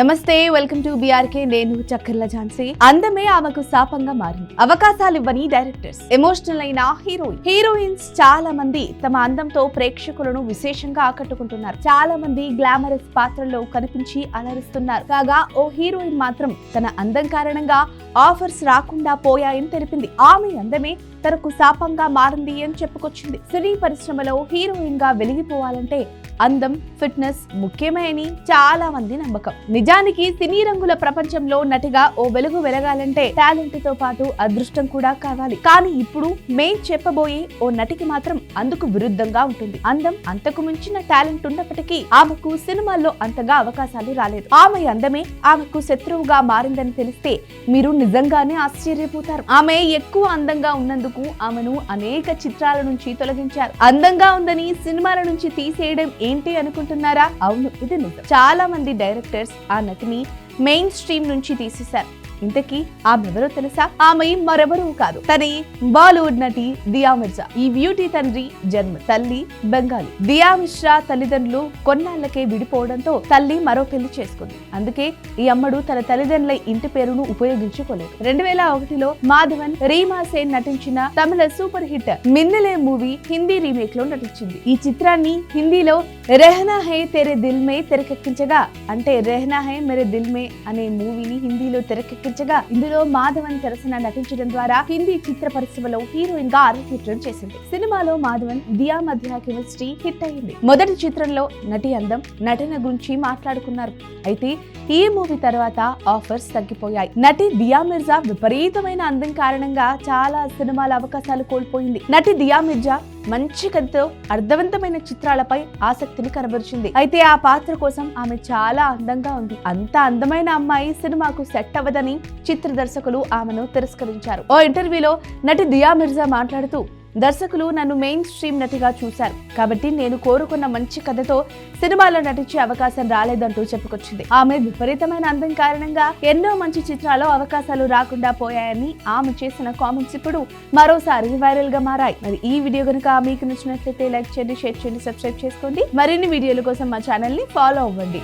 నమస్తే welcome to BRK నేను చక్కర్ల ఝాన్సీ. అందమే ఆమెకు శాపంగా మారింది. అవకాశాలు ఇవ్వని డైరెక్టర్స్ ఎమోషనల్ అయిన హీరోయిన్. హీరోయిన్స్ చాలా మంది తమ అందంతో ప్రేక్షకులను విశేషంగా ఆకట్టుకుంటున్నారు. చాలా మంది గ్లామరస్ పాత్రల్లో కనిపించి అలరిస్తున్నారు. కాగా ఓ హీరోయిన్ మాత్రం తన అందం కారణంగా ఆఫర్స్ రాకుండా పోయాయని తెలిపింది. ఆమె అందమే తనకు శాపంగా మారింది అని చెప్పుకొచ్చింది. సినీ పరిశ్రమలో హీరోయిన్గా వెలిగిపోవాలంటే అందం ఫిట్నెస్ ముఖ్యమే అని చాలా మంది నమ్మకం. నిజానికి సినీ రంగుల ప్రపంచంలో నటిగా ఓ వెలుగు వెలగాలంటే టాలెంట్తో పాటు అదృష్టం కూడా కావాలి. కానీ ఇప్పుడు మే చెప్పబోయే ఓ నటికి మాత్రం అందుకు విరుద్ధంగా ఉంటుంది. అందం అంతకు మించిన టాలెంట్ ఉన్నప్పటికీ ఆమెకు సినిమాల్లో అంతగా అవకాశాలు రాలేదు. ఆమె అందమే ఆమెకు శత్రువుగా మారిందని తెలిస్తే మీరు నిజంగానే ఆశ్చర్యపోతారు. ఆమె ఎక్కువ అందంగా ఉన్నందుకు ఆమెను అనేక చిత్రాల నుంచి తొలగించారు. అందంగా ఉందని సినిమాల నుంచి తీసేయడం ఏంటి అనుకుంటున్నారా? అవును ఇది నిజం. చాలా మంది డైరెక్టర్స్ ఆ నటిని మెయిన్ స్ట్రీమ్ నుంచి తీసేశారు. ఇంతకీ ఆమెవరో తెలుసా? ఆమె మరెవరూ కాదు. తని బాలీవుడ్ నటి దియా మిర్జా. ఈ బ్యూటీ తండ్రి జన్మ తల్లి బెంగాలీ. దియా మిశ్రా తల్లిదండ్రులు కొన్నాళ్ళకే విడిపోవడంతో తల్లి మరో పెళ్ళి చేసుకుంది. అందుకే ఈ అమ్మడు తన తల్లిదండ్రుల ఇంటి పేరును ఉపయోగించుకోలేదు. రెండు వేల ఒకటిలో మాధవన్ రీమా సేన్ నటించిన తమిళ super hit Minnale movie Hindi రీమేక్లో నటించింది. ఈ చిత్రాన్ని హిందీలో రెహనా హే తెరే దిల్ మే తెరకెక్కించగా అంటే రెహనా హై మెరే దిల్ మే అనే మూవీని హిందీలో నటించగా ఇందులో మాధవన్ సరసన నటించడం ద్వారా హిందీ చిత్ర పరిశ్రమలో హీరోయిన్గా అరంగేట్రం చేసింది. సినిమాలో మాధవన్ దియా మధ్య కెమిస్ట్రీ హిట్ అయింది. మొదటి చిత్రంలో నటి అందం నటన గురించి మాట్లాడుకున్నారు. అయితే ఈ మూవీ తర్వాత ఆఫర్స్ తగ్గిపోయాయి? నటి దియా మిర్జా విపరీతమైన అందం కారణంగా చాలా సినిమాల అవకాశాలు కోల్పోయింది. నటి దియా మిర్జా మంచి కథతో అర్థవంతమైన చిత్రాలపై ఆసక్తిని కనబరిచింది. అయితే ఆ పాత్ర కోసం ఆమె చాలా అందంగా ఉంది. అంత అందమైన అమ్మాయి సినిమాకు సెట్ అవ్వదని చిత్ర దర్శకులు ఆమెను తిరస్కరించారు. ఓ ఇంటర్వ్యూలో నటి దియా మిర్జా మాట్లాడుతూ దర్శకులు నన్ను మెయిన్ స్ట్రీమ్ నటిగా చూశారు. కాబట్టి నేను కోరుకున్న మంచి కథతో సినిమాలో నటించే అవకాశం రాలేదంటూ చెప్పుకొచ్చింది. ఆమె విపరీతమైన అందం కారణంగా ఎన్నో మంచి చిత్రాల్లో అవకాశాలు రాకుండా పోయాయని ఆమె చేసిన కామెంట్స్ ఇప్పుడు మరోసారి వైరల్గా మారాయి. మరి ఈ వీడియో కనుక మీకు నచ్చినట్లయితే లైక్ చేయండి షేర్ చేయండి సబ్స్క్రైబ్ చేసుకోండి. మరిన్ని వీడియోల కోసం మా ఛానల్ని ఫాలో అవ్వండి.